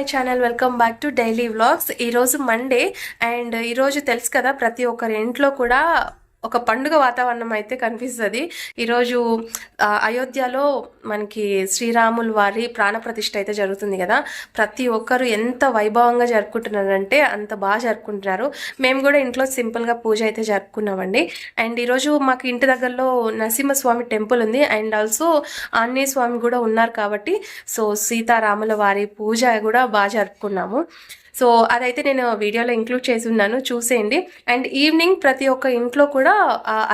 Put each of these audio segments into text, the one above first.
My channel welcome back to daily vlogs. ఈరోజు Monday and ఈరోజు తెలుసు కదా ప్రతి ఒక్కరి ఇంట్లో కూడా ఒక పండుగ వాతావరణం అయితే కనిపిస్తుంది. ఈరోజు అయోధ్యలో మనకి శ్రీరాములు వారి ప్రాణప్రతిష్ఠ అయితే జరుగుతుంది కదా. ప్రతి ఒక్కరు ఎంత వైభవంగా జరుపుకుంటున్నారంటే అంత బాగా జరుపుకుంటున్నారు. మేము కూడా ఇంట్లో సింపుల్గా పూజ అయితే జరుపుకున్నామండి. అండ్ ఈరోజు మాకు ఇంటి దగ్గరలో నరసింహస్వామి టెంపుల్ ఉంది. అండ్ ఆల్సో ఆంజనేయ స్వామి కూడా ఉన్నారు కాబట్టి సో సీతారాముల వారి పూజ కూడా బాగా జరుపుకున్నాము. సో అదైతే నేను వీడియోలో ఇంక్లూడ్ చేసి ఉన్నాను చూసేయండి. అండ్ ఈవినింగ్ ప్రతి ఒక్క ఇంట్లో కూడా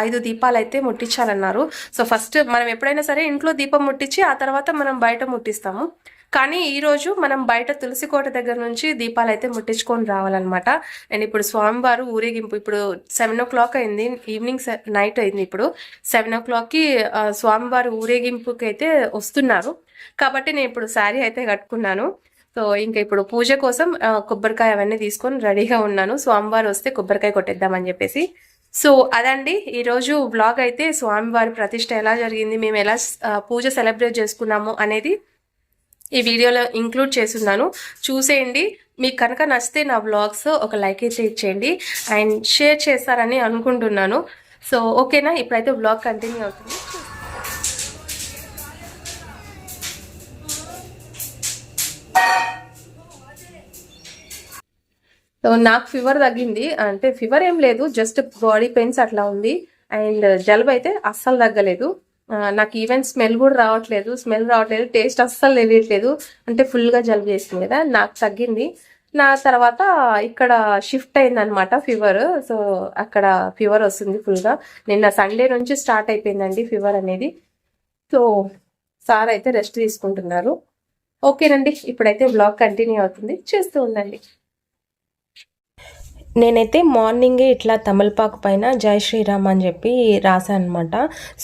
ఐదు దీపాలు అయితే ముట్టించాలన్నారు. సో ఫస్ట్ మనం ఎప్పుడైనా సరే ఇంట్లో దీపం ముట్టించి ఆ తర్వాత మనం బయట ముట్టిస్తాము. కానీ ఈరోజు మనం బయట తులసి కోట దగ్గర నుంచి దీపాలు అయితే ముట్టించుకొని రావాలన్నమాట. అండ్ ఇప్పుడు స్వామివారు ఊరేగింపు ఇప్పుడు సెవెన్ ఓ క్లాక్ అయింది ఈవినింగ్ నైట్ అయింది ఇప్పుడు. సెవెన్ ఓ క్లాక్కి స్వామివారు ఊరేగింపుకి అయితే వస్తున్నారు. కాబట్టి నేను ఇప్పుడు శారీ అయితే కట్టుకున్నాను. సో ఇంకా ఇప్పుడు పూజ కోసం కొబ్బరికాయ అవన్నీ తీసుకొని రెడీగా ఉన్నాను. స్వామివారు వస్తే కొబ్బరికాయ కొట్టేద్దామని చెప్పేసి. సో అదండి ఈరోజు బ్లాగ్ అయితే స్వామివారి ప్రతిష్ట ఎలా జరిగింది మేము ఎలా పూజ సెలబ్రేట్ చేసుకున్నాము అనేది ఈ వీడియోలో ఇంక్లూడ్ చేస్తున్నాను. చూసేయండి మీకు కనుక నచ్చితే నా బ్లాగ్స్ ఒక లైక్ అయితే ఇచ్చేయండి. అండ్ షేర్ చేస్తారని అనుకుంటున్నాను. సో ఓకేనా ఇప్పుడైతే బ్లాగ్ కంటిన్యూ అవుతుంది. సో నాకు ఫీవర్ తగ్గింది. అంటే ఫీవర్ ఏం లేదు జస్ట్ బాడీ పెయిన్స్ అట్లా ఉంది. అండ్ జలుబు అయితే అస్సలు తగ్గలేదు. నాకు ఈవెన్ స్మెల్ కూడా రావట్లేదు. స్మెల్ రావట్లేదు టేస్ట్ అస్సలు తెలియట్లేదు. అంటే ఫుల్గా జలుబు చేసింది కదా నాకు తగ్గింది. నా తర్వాత ఇక్కడ షిఫ్ట్ అయింది అనమాట ఫీవర్ సో అక్కడ ఫీవర్ వస్తుంది ఫుల్గా నిన్న సండే నుంచి స్టార్ట్ అయిపోయిందండి ఫీవర్ అనేది. సో సార్ అయితే రెస్ట్ తీసుకుంటున్నారు. ఓకేనండి ఇప్పుడైతే బ్లాగ్ కంటిన్యూ అవుతుంది. చేస్తూ ఉండండి. నేనైతే మార్నింగే ఇట్లా తమలపాకు పైన జై శ్రీరామ్ అని చెప్పి రాశాను అనమాట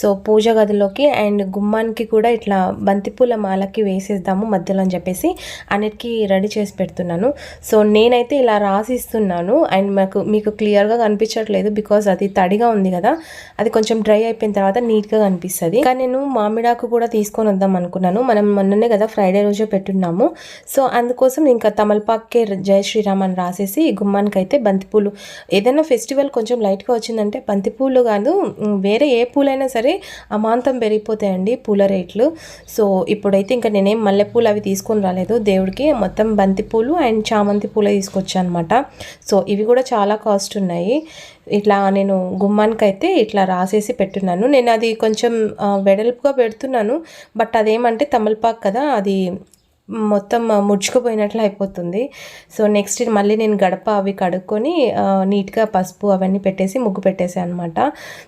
సో పూజ గదిలోకి అండ్ గుమ్మానికి కూడా ఇట్లా బంతిపూల మాలకి వేసేద్దాము మధ్యలో అని చెప్పేసి అన్నిటికీ రెడీ చేసి పెడుతున్నాను. సో నేనైతే ఇలా రాసిస్తున్నాను అండ్ మాకు మీకు క్లియర్గా కనిపించట్లేదు బికాజ్ అది తడిగా ఉంది కదా. అది కొంచెం డ్రై అయిపోయిన తర్వాత నీట్గా కనిపిస్తుంది. కానీ నేను మామిడాకు కూడా తీసుకొని వద్దాం అనుకున్నాను. మనం మొన్ననే కదా ఫ్రైడే రోజే పెట్టున్నాము. సో అందుకోసం ఇంకా తమలపాకే జై శ్రీరామ్ అని రాసేసి గుమ్మానికి అయితే బంతిపూలు ఏదైనా ఫెస్టివల్ కొంచెం లైట్గా వచ్చిందంటే బంతిపూలు కాదు వేరే ఏ పూలైనా సరే అమాంతం పెరిగిపోతాయండి పూల రేట్లు. సో ఇప్పుడైతే ఇంకా నేనేం మల్లెపూలు అవి తీసుకొని రాలేదు. దేవుడికి మొత్తం బంతిపూలు అండ్ చామంతి పూలే తీసుకొచ్చాను అనమాట సో ఇవి కూడా చాలా కాస్ట్ ఉన్నాయి. ఇట్లా నేను గుమ్మానికి అయితే ఇట్లా రాసేసి పెట్టున్నాను. నేను అది కొంచెం వెడల్పుగా పెడుతున్నాను. బట్ అదేమంటే తమలపాకు కదా అది మొత్తం ముడుచుకుపోయినట్లు అయిపోతుంది. సో నెక్స్ట్ మళ్ళీ నేను గడప అవి కడుక్కొని నీట్గా పసుపు అవన్నీ పెట్టేసి ముగ్గు పెట్టేసాను అనమాట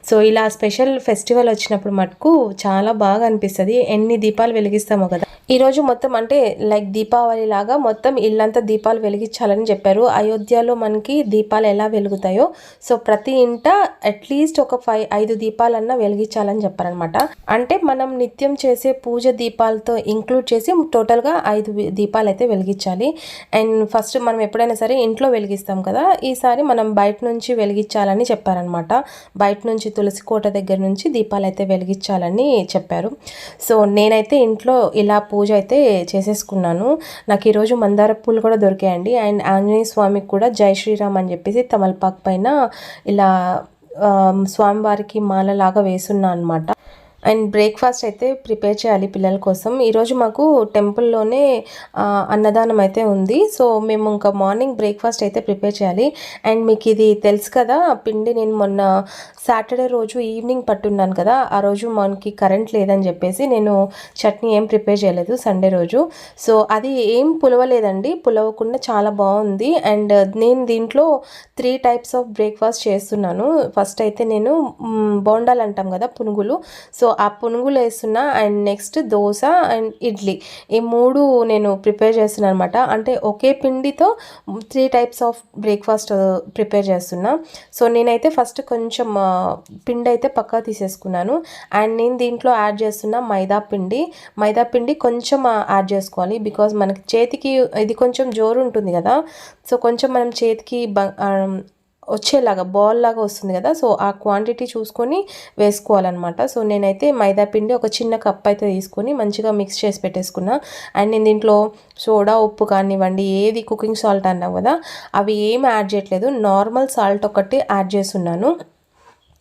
సో ఇలా స్పెషల్ ఫెస్టివల్ వచ్చినప్పుడు మటుకు చాలా బాగా అనిపిస్తుంది. ఎన్ని దీపాలు వెలిగిస్తామో కదా. ఈరోజు మొత్తం అంటే లైక్ దీపావళి లాగా మొత్తం ఇల్లంతా దీపాలు వెలిగించాలని చెప్పారు. అయోధ్యలో మనకి దీపాలు ఎలా వెలుగుతాయో సో ప్రతి ఇంట అట్లీస్ట్ ఒక ఫైవ్ ఐదు దీపాలన్నా వెలిగించాలని చెప్పారనమాట అంటే మనం నిత్యం చేసే పూజ దీపాలతో ఇంక్లూడ్ చేసి టోటల్గా ఐదు దీపాలు అయితే వెలిగించాలి. అండ్ ఫస్ట్ మనం ఎప్పుడైనా సరే ఇంట్లో వెలిగిస్తాం కదా ఈసారి మనం బయట నుంచి వెలిగించాలని చెప్పారనమాట బయట నుంచి తులసి కోట దగ్గర నుంచి దీపాలు అయితే వెలిగించాలని చెప్పారు. సో నేనైతే ఇంట్లో ఇలా పూజ అయితే చేసేసుకున్నాను. నాకు ఈరోజు మందార పూలు కూడా దొరికాయండి. అండ్ ఆంజనేయ స్వామికి కూడా జై శ్రీరామ్ అని చెప్పేసి తమలపాకు పైన ఇలా స్వామివారికి మాలలాగా వేసున్నా అనమాట అండ్ బ్రేక్ఫాస్ట్ అయితే ప్రిపేర్ చేయాలి పిల్లల కోసం. ఈరోజు మాకు టెంపుల్లోనే అన్నదానం అయితే ఉంది. సో మేము ఇంకా మార్నింగ్ బ్రేక్ఫాస్ట్ అయితే ప్రిపేర్ చేయాలి. అండ్ మీకు ఇది తెలుసు కదా పిండి నేను మొన్న సాటర్డే రోజు ఈవినింగ్ పట్టున్నాను కదా ఆ రోజు మనకి కరెంట్ లేదని చెప్పేసి నేను చట్నీ ఏం ప్రిపేర్ చేయలేదు సండే రోజు. సో అది ఏం పులవలేదండి పులవకుండా చాలా బాగుంది. అండ్ నేను దీంట్లో త్రీ టైప్స్ ఆఫ్ బ్రేక్ఫాస్ట్ చేస్తున్నాను. ఫస్ట్ అయితే నేను బోండాలు అంటాం కదా పునుగులు. సో ఆ పునుగులు వేస్తున్నా and next dosa and idli. ఈ మూడు నేను ప్రిపేర్ చేస్తున్నాను అనమాట అంటే ఒకే పిండితో three types of breakfast prepare చేస్తున్నా. సో నేనైతే ఫస్ట్ కొంచెం పిండి అయితే పక్కా తీసేసుకున్నాను. అండ్ నేను దీంట్లో యాడ్ చేస్తున్న మైదా పిండి. మైదా పిండి కొంచెం యాడ్ చేసుకోవాలి బికాజ్ మనకి చేతికి ఇది కొంచెం జోరు ఉంటుంది కదా. సో కొంచెం మనం చేతికి వచ్చేలాగా బాల్ లాగా వస్తుంది కదా సో ఆ క్వాంటిటీ చూసుకొని వేసుకోవాలన్నమాట. సో నేనైతే మైదా పిండి ఒక చిన్న కప్ అయితే తీసుకొని మంచిగా మిక్స్ చేసి పెట్టేసుకున్నా. అండ్ నేను దీంట్లో సోడా ఉప్పు కానివ్వండి ఏది కుకింగ్ సాల్ట్ అన్నావు కదా అవి ఏం యాడ్ చేయట్లేదు. నార్మల్ సాల్ట్ ఒకటి యాడ్ చేస్తున్నాను.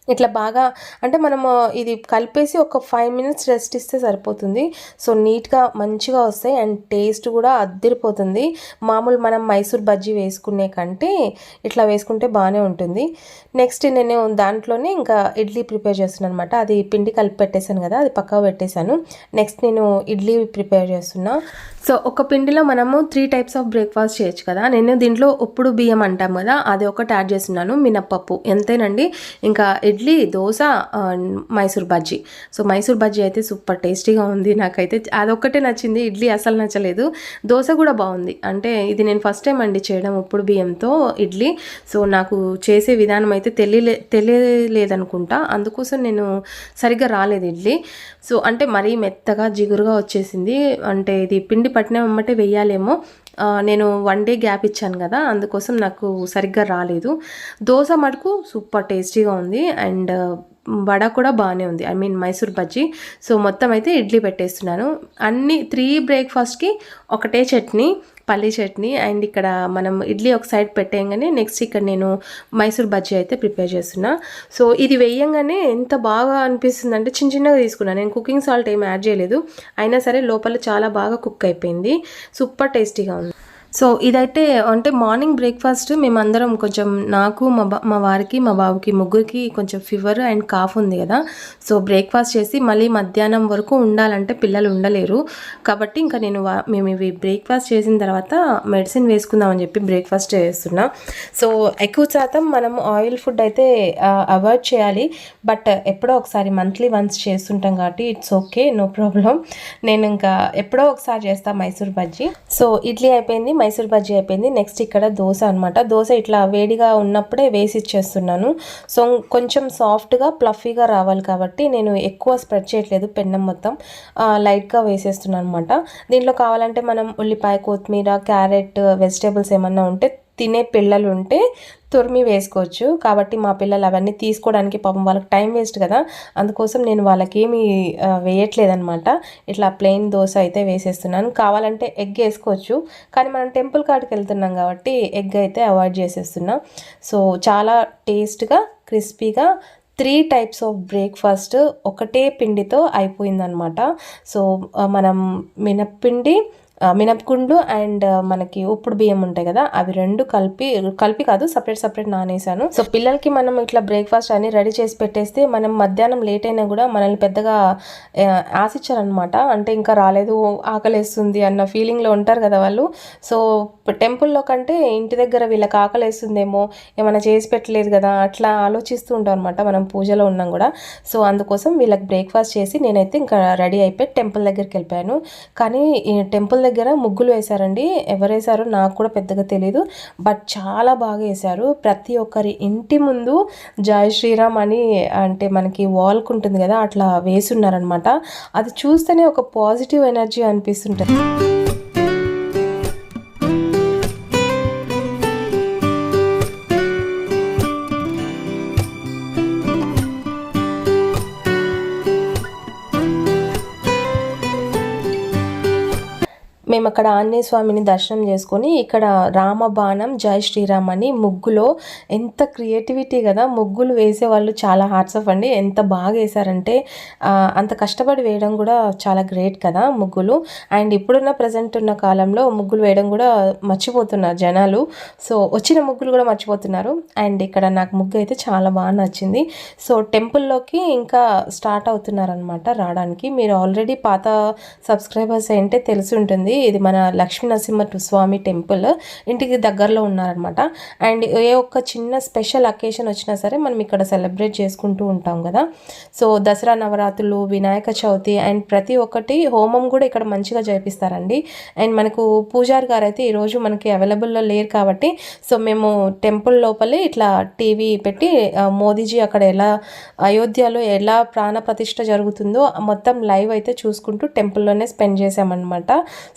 ఇట్లా బాగా అంటే మనము ఇది కలిపేసి ఒక ఫైవ్ మినిట్స్ రెస్ట్ ఇస్తే సరిపోతుంది. సో నీట్గా మంచిగా వస్తాయి అండ్ టేస్ట్ కూడా అద్దరిపోతుంది. మామూలు మనం మైసూర్ బజ్జీ వేసుకునే కంటే ఇట్లా వేసుకుంటే బాగానే ఉంటుంది. నెక్స్ట్ నేను దాంట్లోనే ఇంకా ఇడ్లీ ప్రిపేర్ చేస్తున్నాను అనమాట అది పిండి కలిపి పెట్టేశాను కదా అది పక్కకు పెట్టేశాను. నెక్స్ట్ నేను ఇడ్లీ ప్రిపేర్ చేస్తున్నా. సో ఒక పిండిలో మనము త్రీ టైప్స్ ఆఫ్ బ్రేక్ఫాస్ట్ చేయొచ్చు కదా. నేను దీంట్లో ఉప్పుడు బియ్యం అంటాం కదా అది ఒకటి యాడ్ చేస్తున్నాను మినప్పప్పు. ఎంతేనండి? ఇంకా ఇడ్లీ దోశ మైసూర్ బజ్జీ. సో మైసూర్ బజ్జీ అయితే సూపర్ టేస్టీగా ఉంది నాకైతే. అదొక్కటే నచ్చింది ఇడ్లీ అసలు నచ్చలేదు. దోశ కూడా బాగుంది. అంటే ఇది నేను ఫస్ట్ టైం అండి చేయడం ఉప్పుడు బియ్యంతో ఇడ్లీ. సో నాకు చేసే విధానం అయితే తెలియలే తెలియలేదనుకుంటా. అందుకోసం నేను సరిగ్గా రాలేదు ఇడ్లీ. సో అంటే మరీ మెత్తగా జిగురుగా వచ్చేసింది. అంటే ఇది పిండి పట్టిన వెమ్మటే వెయ్యాలేమో నేను వన్ డే గ్యాప్ ఇచ్చాను కదా అందుకోసం నాకు సరిగ్గా రాలేదు. దోశ మటుకు సూపర్ టేస్టీగా ఉంది అండ్ వడ కూడా బాగానే ఉంది. I mean Mysore bajji. So మొత్తం అయితే ఇడ్లీ పెట్టేస్తున్నాను. అన్ని త్రీ బ్రేక్ఫాస్ట్కి ఒకటే చట్నీ. పల్లీ చట్నీ అండ్ ఇక్కడ మనం ఇడ్లీ ఒక సైడ్ పెట్టేయంగానే నెక్స్ట్ ఇక్కడ నేను మైసూర్ బజ్జీ అయితే ప్రిపేర్ చేస్తున్నా. సో ఇది వేయంగానే ఎంత బాగా అనిపిస్తుంది అంటే చిన్న చిన్నగా తీసుకున్నాను నేను కుకింగ్ సాల్ట్ ఏమి యాడ్ చేయలేదు. అయినా సరే లోపల చాలా బాగా కుక్ అయిపోయింది. సూపర్ టేస్టీగా ఉంది. సో ఇదైతే అంటే మార్నింగ్ బ్రేక్ఫాస్ట్ మేమందరం కొంచెం నాకు మా బా మా వారికి మా బాబుకి ముగ్గురికి కొంచెం ఫీవర్ అండ్ కాఫ్ ఉంది కదా. సో బ్రేక్ఫాస్ట్ చేసి మళ్ళీ మధ్యాహ్నం వరకు ఉండాలంటే పిల్లలు ఉండలేరు. కాబట్టి ఇంకా నేను మేము ఇవి బ్రేక్ఫాస్ట్ చేసిన తర్వాత మెడిసిన్ వేసుకుందామని చెప్పి బ్రేక్ఫాస్ట్ చేస్తున్నా. సో ఎక్కువ శాతం మనం ఆయిల్ ఫుడ్ అయితే అవాయిడ్ చేయాలి. బట్ ఎప్పుడో ఒకసారి మంత్లీ వన్స్ చేస్తుంటాం కాబట్టి ఇట్స్ ఓకే నో ప్రాబ్లం. నేను ఇంకా ఎప్పుడో ఒకసారి చేస్తాను మైసూర్ బజ్జీ. సో ఇడ్లీ అయిపోయింది మైసూర్ బజ్జీ అయిపోయింది. నెక్స్ట్ ఇక్కడ దోశ అనమాట దోశ ఇట్లా వేడిగా ఉన్నప్పుడే వేసి ఇచ్చేస్తున్నాను. సో కొంచెం సాఫ్ట్గా ప్లఫీగా రావాలి కాబట్టి నేను ఎక్కువ స్ప్రెడ్ చేయట్లేదు పెన్నం మొత్తం. లైట్గా వేసేస్తున్నాను అనమాట దీంట్లో కావాలంటే మనం ఉల్లిపాయ కొత్తిమీర క్యారెట్ వెజిటేబుల్స్ ఏమన్నా ఉంటే తినే పిల్లలు ఉంటే తురిమి వేసుకోవచ్చు. కాబట్టి మా పిల్లలు అవన్నీ తీసుకోవడానికి పాపం వాళ్ళకి టైం వేస్ట్ కదా. అందుకోసం నేను వాళ్ళకి ఏమి వేయట్లేదనమాట ఇట్లా ప్లెయిన్ దోశ అయితే వేసేస్తున్నాను. కావాలంటే ఎగ్ వేసుకోవచ్చు. కానీ మనం టెంపుల్ కాడికి వెళ్తున్నాం కాబట్టి ఎగ్ అయితే అవాయిడ్ చేసేస్తున్నా. సో చాలా టేస్ట్గా క్రిస్పీగా త్రీ టైప్స్ ఆఫ్ బ్రేక్ఫాస్ట్ ఒకటే పిండితో అయిపోయిందనమాట సో మనం మినప్పిండి మినప్పకుండు అండ్ మనకి ఉప్పుడు బియ్యం ఉంటాయి కదా అవి రెండు కలిపి కలిపి కాదు సపరేట్ సపరేట్ నానేసాను. సో పిల్లలకి మనం ఇట్లా బ్రేక్ఫాస్ట్ అన్ని రెడీ చేసి పెట్టేస్తే మనం మధ్యాహ్నం లేట్ అయినా కూడా మనల్ని పెద్దగా ఆశించారనమాట అంటే ఇంకా రాలేదు ఆకలేస్తుంది అన్న ఫీలింగ్లో ఉంటారు కదా వాళ్ళు. సో టెంపుల్లో కంటే ఇంటి దగ్గర వీళ్ళకి ఆకలేస్తుందేమో ఏమైనా చేసి పెట్టలేదు కదా అట్లా ఆలోచిస్తూ ఉంటాం అనమాట మనం పూజలో ఉన్నాం కూడా. సో అందుకోసం వీళ్ళకి బ్రేక్ఫాస్ట్ చేసి నేనైతే ఇంకా రెడీ అయిపోయి టెంపుల్ దగ్గరికి వెళ్ళిపోయాను. కానీ టెంపుల్ దగ్గర ముగ్గులు వేశారండి. ఎవరు వేశారో నాకు కూడా పెద్దగా తెలియదు బట్ చాలా బాగా వేశారు. ప్రతి ఒక్కరి ఇంటి ముందు జై శ్రీరామ్ అని అంటే మనకి వాల్క్ ఉంటుంది కదా అట్లా వేసున్నారనమాట అది చూస్తేనే ఒక పాజిటివ్ ఎనర్జీ అనిపిస్తుంటుంది. అక్కడ ఆంజనేయ స్వామిని దర్శనం చేసుకొని ఇక్కడ రామబాణం జై శ్రీరామ్ అని ముగ్గులో ఎంత క్రియేటివిటీ కదా. ముగ్గులు వేసే వాళ్ళు చాలా హార్ట్స్ ఆఫ్ అండి. ఎంత బాగా వేశారంటే అంత కష్టపడి వేయడం కూడా చాలా గ్రేట్ కదా ముగ్గులు. అండ్ ఇప్పుడున్న ప్రజెంట్ ఉన్న కాలంలో ముగ్గులు వేయడం కూడా మర్చిపోతున్నారు జనాలు. సో వచ్చిన ముగ్గులు కూడా మర్చిపోతున్నారు. అండ్ ఇక్కడ నాకు ముగ్గు అయితే చాలా బాగా నచ్చింది. సో టెంపుల్లోకి ఇంకా స్టార్ట్ అవుతున్నారనమాట రావడానికి. మీరు ఆల్రెడీ పాత సబ్స్క్రైబర్స్ ఏంటే తెలిసి ఉంటుంది. ఇది మన లక్ష్మీ నరసింహస్వామి టెంపుల్ ఇంటికి దగ్గరలో ఉన్నారనమాట అండ్ ఏ ఒక్క చిన్న స్పెషల్ అకేషన్ వచ్చినా సరే మనం ఇక్కడ సెలబ్రేట్ చేసుకుంటూ ఉంటాం కదా. సో దసరా నవరాత్రులు వినాయక చవితి అండ్ ప్రతి ఒక్కటి హోమం కూడా ఇక్కడ మంచిగా జరిపిస్తారండి. అండ్ మనకు పూజారి గారు అయితే ఈరోజు మనకి అవైలబుల్లో లేరు కాబట్టి సో మేము టెంపుల్ లోపలే ఇట్లా టీవీ పెట్టి మోదీజీ అక్కడ ఎలా అయోధ్యలో ఎలా ప్రాణ ప్రతిష్ట జరుగుతుందో మొత్తం లైవ్ అయితే చూసుకుంటూ టెంపుల్లోనే స్పెండ్ చేసామన్నమాట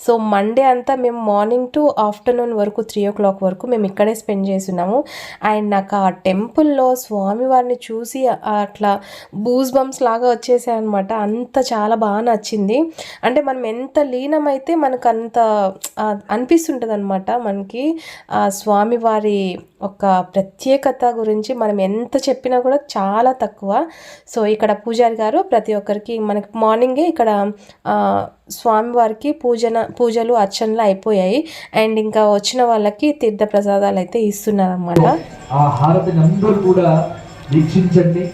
సో మండే అంతా మేము మార్నింగ్ టు ఆఫ్టర్నూన్ వరకు త్రీ ఓ క్లాక్ వరకు మేము ఇక్కడే స్పెండ్ చేస్తున్నాము. అండ్ నాకు ఆ టెంపుల్లో స్వామివారిని చూసి అట్లా బూజ్ బంప్స్ లాగా వచ్చేసాయి అనమాట అంత చాలా బాగా నచ్చింది. అంటే మనం ఎంత లీనమైతే మనకు అంత అనిపిస్తుంటుంది అనమాట మనకి స్వామివారి ఒక ప్రత్యేకత గురించి మనం ఎంత చెప్పినా కూడా చాలా తక్కువ. సో ఇక్కడ పూజారి గారు ప్రతి ఒక్కరికి మనకి మార్నింగే ఇక్కడ స్వామివారికి పూజన పూజలు అర్చనలు అయిపోయాయి. అండ్ ఇంకా వచ్చిన వాళ్ళకి తీర్థ ప్రసాదాలు అయితే ఇస్తున్నారన్నమాట. ఆ హారతిని అందరూ కూడా వీక్షించండి.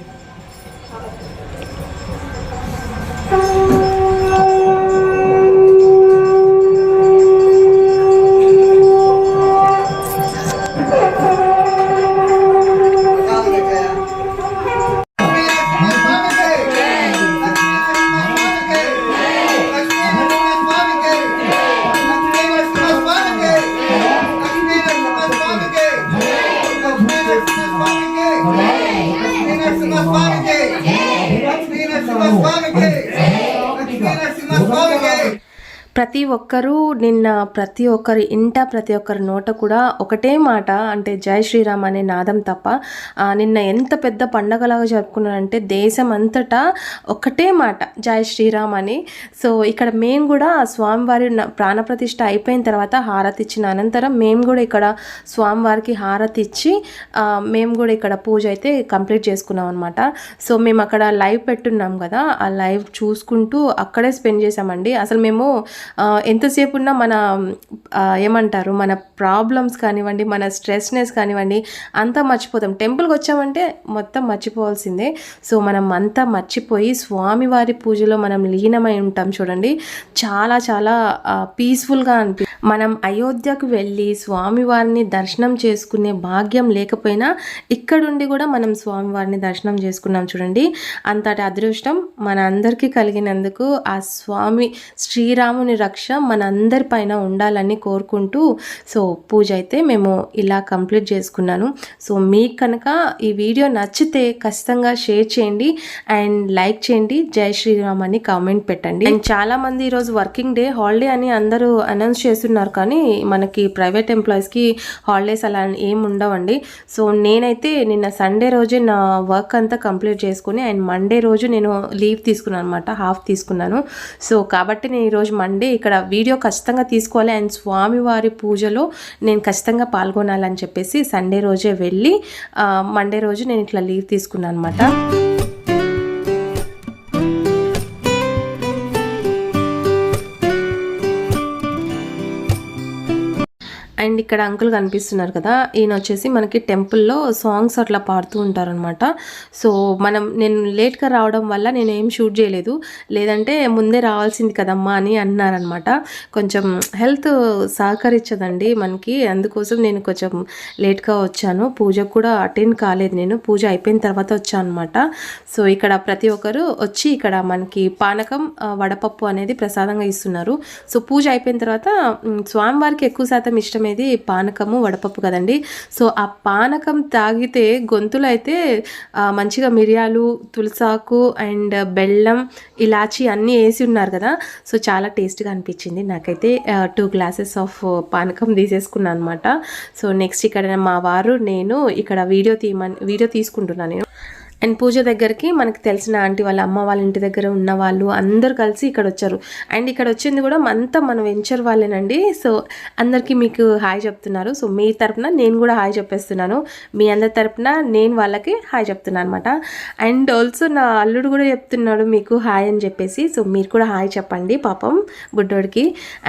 ప్రతి ఒక్కరూ నిన్న ప్రతి ఒక్కరి ఇంట ప్రతి ఒక్కరి నోట కూడా ఒకటే మాట. అంటే జై శ్రీరామ్ అనే నాదం తప్ప నిన్న ఎంత పెద్ద పండగలాగా జరుపుకున్నారంటే దేశం అంతటా ఒకటే మాట జై శ్రీరామ్ అని. సో ఇక్కడ మేము కూడా స్వామివారి న- ప్రాణప్రతిష్ఠ అయిపోయిన తర్వాత హారతి ఇచ్చిన అనంతరం మేము కూడా ఇక్కడ స్వామివారికి హారతి ఇచ్చి మేము కూడా ఇక్కడ పూజ అయితే కంప్లీట్ చేసుకున్నాం అనమాట సో మేము అక్కడ లైవ్ పెట్టున్నాం కదా ఆ లైవ్ చూసుకుంటూ అక్కడే స్పెండ్ చేసామండి అసలు మేము ఎంతసేపు ఉన్నా మన ఏమంటారు మన ప్రాబ్లమ్స్ కానివ్వండి మన స్ట్రెస్నెస్ కానివ్వండి అంతా మర్చిపోతాం. టెంపుల్కి వచ్చామంటే మొత్తం మర్చిపోవాల్సిందే. సో మనం అంతా మర్చిపోయి స్వామివారి పూజలో మనం లీనమై ఉంటాం చూడండి. చాలా చాలా పీస్ఫుల్గా అనిపి మనం అయోధ్యకు వెళ్ళి స్వామివారిని దర్శనం చేసుకునే భాగ్యం లేకపోయినా ఇక్కడుండి కూడా మనం స్వామివారిని దర్శనం చేసుకున్నాం చూడండి. అంతటి అదృష్టం మన అందరికీ కలిగినందుకు ఆ స్వామి శ్రీరాముని రక్ష మన అందరి పైన ఉండాలని కోరుకుంటూ సో పూజ అయితే మేము ఇలా కంప్లీట్ చేసుకున్నాను. సో మీకు కనుక ఈ వీడియో నచ్చితే ఖచ్చితంగా షేర్ చేయండి అండ్ లైక్ చేయండి. జై శ్రీరామ్ అని కామెంట్ పెట్టండి. అండ్ చాలా మంది ఈరోజు వర్కింగ్ డే హాలిడే అని అందరూ అనౌన్స్ చేస్తున్నారు. కానీ మనకి ప్రైవేట్ ఎంప్లాయీస్కి హాలిడేస్ అలా ఏం ఉండవండి. సో నేనైతే నిన్న సండే రోజే నా వర్క్ అంతా కంప్లీట్ చేసుకుని అండ్ మండే రోజు నేను లీవ్ తీసుకున్నాను అనమాట హాఫ్ తీసుకున్నాను. సో కాబట్టి నేను ఈరోజు మండే ఇక్కడ వీడియో ఖచ్చితంగా తీసుకోవాలి అండ్ స్వామివారి పూజలో నేను ఖచ్చితంగా పాల్గొనాలని చెప్పేసి సండే రోజే వెళ్ళి మండే రోజు నేను ఇట్లా లీవ్ తీసుకున్నాను అనమాట అండ్ ఇక్కడ అంకుల్ కనిపిస్తున్నారు కదా ఈయన వచ్చేసి మనకి టెంపుల్లో సాంగ్స్ అట్లా పాడుతూ ఉంటారనమాట సో మనం నేను లేట్గా రావడం వల్ల నేను ఏం షూట్ చేయలేదు. లేదంటే ముందే రావాల్సింది కదమ్మా అని అన్నారనమాట కొంచెం హెల్త్ సహకరించదండి మనకి. అందుకోసం నేను కొంచెం లేట్గా వచ్చాను. పూజకు కూడా అటెండ్ కాలేదు నేను. పూజ అయిపోయిన తర్వాత వచ్చాను అనమాట సో ఇక్కడ ప్రతి ఒక్కరు వచ్చి ఇక్కడ మనకి పానకం వడపప్పు అనేది ప్రసాదంగా ఇస్తున్నారు. సో పూజ అయిపోయిన తర్వాత స్వామివారికి ఎక్కువ శాతం ఇష్టమే అనేది పానకము వడపప్పు కదండి. సో ఆ పానకం తాగితే గొంతులో అయితే మంచిగా మిరియాలు తులసాకు అండ్ బెల్లం ఇలాచి అన్నీ వేసి ఉన్నారు కదా. సో చాలా టేస్ట్గా అనిపించింది. నాకైతే టూ గ్లాసెస్ ఆఫ్ పానకం తీసేసుకున్నాను అనమాట సో నెక్స్ట్ ఇక్కడ మా వారు నేను ఇక్కడ వీడియో తీయమని వీడియో తీసుకుంటున్నాను నేను. అండ్ పూజ దగ్గరికి మనకు తెలిసిన ఆంటీ వాళ్ళ అమ్మ వాళ్ళ ఇంటి దగ్గర ఉన్న వాళ్ళు అందరు కలిసి ఇక్కడ వచ్చారు. అండ్ ఇక్కడ వచ్చింది కూడా అంతా మన వెంచర్ వాళ్ళేనండి. సో అందరికీ మీకు హాయ్ చెప్తున్నారు. సో మీ తరపున నేను కూడా హాయ్ చెప్పేస్తున్నాను. మీ అందరి తరపున నేను వాళ్ళకి హాయ్ చెప్తున్నాను అనమాట అండ్ ఆల్సో నా అల్లుడు కూడా చెప్తున్నాడు మీకు హాయ్ అని చెప్పేసి. సో మీరు కూడా హాయ్ చెప్పండి పాపం బుడ్డోడికి.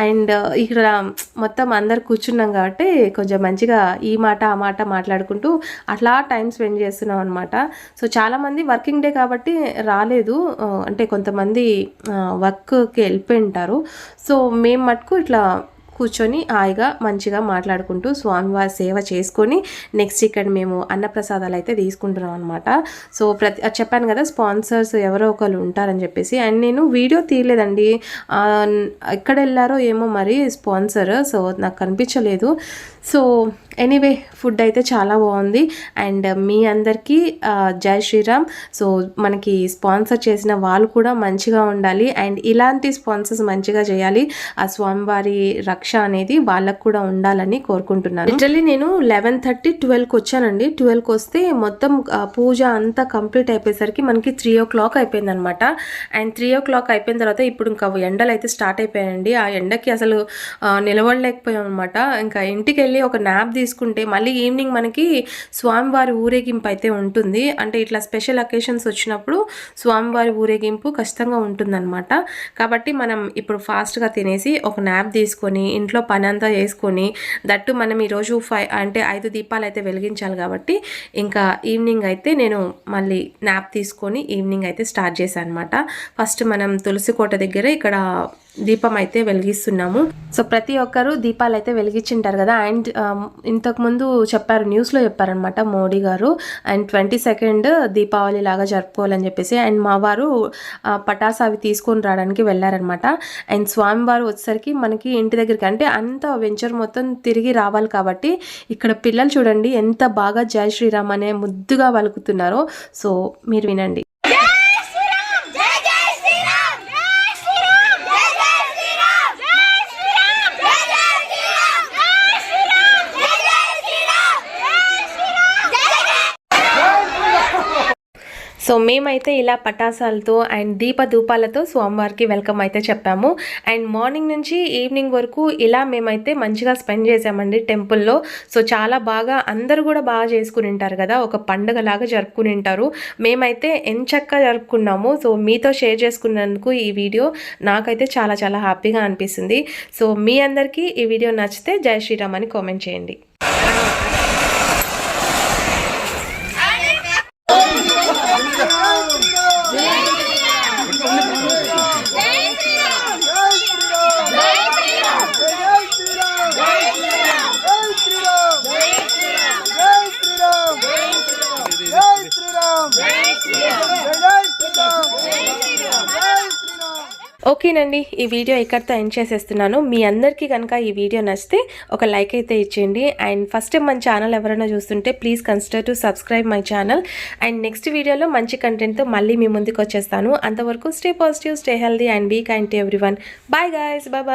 అండ్ ఇక్కడ మొత్తం అందరు కూర్చున్నాం కాబట్టి కొంచెం మంచిగా ఈ మాట ఆ మాట మాట్లాడుకుంటూ అట్లా టైం స్పెండ్ చేస్తున్నాం అనమాట సో చాలామంది వర్కింగ్ డే కాబట్టి రాలేదు. అంటే కొంతమంది వర్క్కి వెళ్ళిపోయి ఉంటారు. సో మేము మటుకు ఇట్లా కూర్చొని హాయిగా మంచిగా మాట్లాడుకుంటూ స్వామివారి సేవ చేసుకొని నెక్స్ట్ ఇక్కడ మేము అన్నప్రసాదాలు అయితే తీసుకుంటున్నాం అనమాట సో ప్రతి చెప్పాను కదా స్పాన్సర్స్ ఎవరో ఒకరు ఉంటారని చెప్పేసి. అండ్ నేను వీడియో తీయలేదండి. ఎక్కడ వెళ్ళారో ఏమో మరి స్పాన్సర్. సో నాకు కనిపించలేదు. సో ఎనీవే ఫుడ్ అయితే చాలా బాగుంది. అండ్ uh, మీ అందరికీ uh, జై శ్రీరామ్. సో మనకి స్పాన్సర్ చేసిన వాళ్ళు కూడా మంచిగా ఉండాలి. అండ్ ఇలాంటి స్పాన్సర్స్ మంచిగా చేయాలి. ఆ స్వామివారి రక్ష అనేది వాళ్ళకు కూడా ఉండాలని కోరుకుంటున్నాను. లిటరలీ నేను లెవెన్ థర్టీ ట్వెల్వ్కి వచ్చానండి. ట్వెల్వ్కి వస్తే మొత్తం uh, పూజ అంతా కంప్లీట్ అయిపోయేసరికి మనకి త్రీ ఓ క్లాక్ అయిపోయింది అనమాట అండ్ త్రీ ఓ క్లాక్ అయిపోయిన తర్వాత ఇప్పుడు ఇంకా ఎండలు అయితే స్టార్ట్ అయిపోయాయండి. ఆ ఎండకి అసలు నిలవడలేకపోయాం అనమాట ఇంకా ఇంటికి వెళ్ళి ఒక నాప్ తీసుకుంటే మళ్ళీ ఈవినింగ్ మనకి స్వామివారి ఊరేగింపు అయితే ఉంటుంది. అంటే ఇట్లా స్పెషల్ అకేషన్స్ వచ్చినప్పుడు స్వామివారి ఊరేగింపు ఖచ్చితంగా ఉంటుందన్నమాట. కాబట్టి మనం ఇప్పుడు ఫాస్ట్గా తినేసి ఒక నాప్ తీసుకొని ఇంట్లో పని అంతా చేసుకొని దట్టు మనం ఈరోజు ఫైవ్ అంటే ఐదు దీపాలు అయితే వెలిగించాలి కాబట్టి ఇంకా ఈవినింగ్ అయితే నేను మళ్ళీ నాప్ తీసుకొని ఈవినింగ్ అయితే స్టార్ట్ చేశాను అనమాట ఫస్ట్ మనం తులసి కోట దగ్గర ఇక్కడ దీపం అయితే వెలిగిస్తున్నాము. సో ప్రతి ఒక్కరు దీపాలు అయితే వెలిగించింటారు కదా. అండ్ ఇంతకుముందు చెప్పారు న్యూస్లో చెప్పారనమాట మోడీ గారు. అండ్ ట్వంటీ సెకండ్ దీపావళి లాగా జరుపుకోవాలని చెప్పేసి. అండ్ మా వారు ఆ, పటాస్ అవి తీసుకొని రావడానికి వెళ్ళారనమాట అండ్ స్వామివారు వచ్చేసరికి మనకి ఇంటి దగ్గరికి అంటే అంత వెంచర్ మొత్తం తిరిగి రావాలి కాబట్టి ఇక్కడ పిల్లలు చూడండి ఎంత బాగా జై శ్రీరామ్ అనే ముద్దుగా వలుకుతున్నారో. సో మీరు వినండి జై శ్రీరామ్ జై జై శ్రీరామ్ జై శ్రీరామ్ జై జై శ్రీరామ్ జై శ్రీరామ్ జై జై శ్రీరామ్ జై శ్రీరామ్ జై జై శ్రీరామ్ జై శ్రీరామ్ జై జై సో మేమైతే ఇలా పటాసాలతో అండ్ దీప ధూపాలతో స్వామివారికి వెల్కమ్ అయితే చెప్పాము. అండ్ మార్నింగ్ నుంచి ఈవినింగ్ వరకు ఇలా మేమైతే మంచిగా స్పెండ్ చేసామండి టెంపుల్లో. సో చాలా బాగా అందరూ కూడా బాగా చేసుకుని ఉంటారు కదా ఒక పండుగ లాగా జరుపుకుని ఉంటారు. మేమైతే ఎంచక్కా జరుపుకున్నాము. సో మీతో షేర్ చేసుకున్నందుకు ఈ వీడియో నాకైతే చాలా చాలా హ్యాపీగా అనిపిస్తుంది. సో మీ అందరికీ ఈ వీడియో నచ్చితే జై శ్రీరామ్ అని కామెంట్ చేయండి. ఓకేనండి ఈ వీడియో ఇక్కడితో ఎండ్ చేసేస్తున్నాను. మీ అందరికీ కనుక ఈ వీడియో నచ్చితే ఒక లైక్ అయితే ఇచ్చేయండి. అండ్ ఫస్ట్ టైం మన ఛానల్ ఎవరైనా చూస్తుంటే please consider to subscribe my channel and next వీడియోలో మంచి కంటెంట్తో మళ్ళీ మీ ముందుకు వచ్చేస్తాను. అంతవరకు stay positive stay healthy and be kind to everyone bye guys bye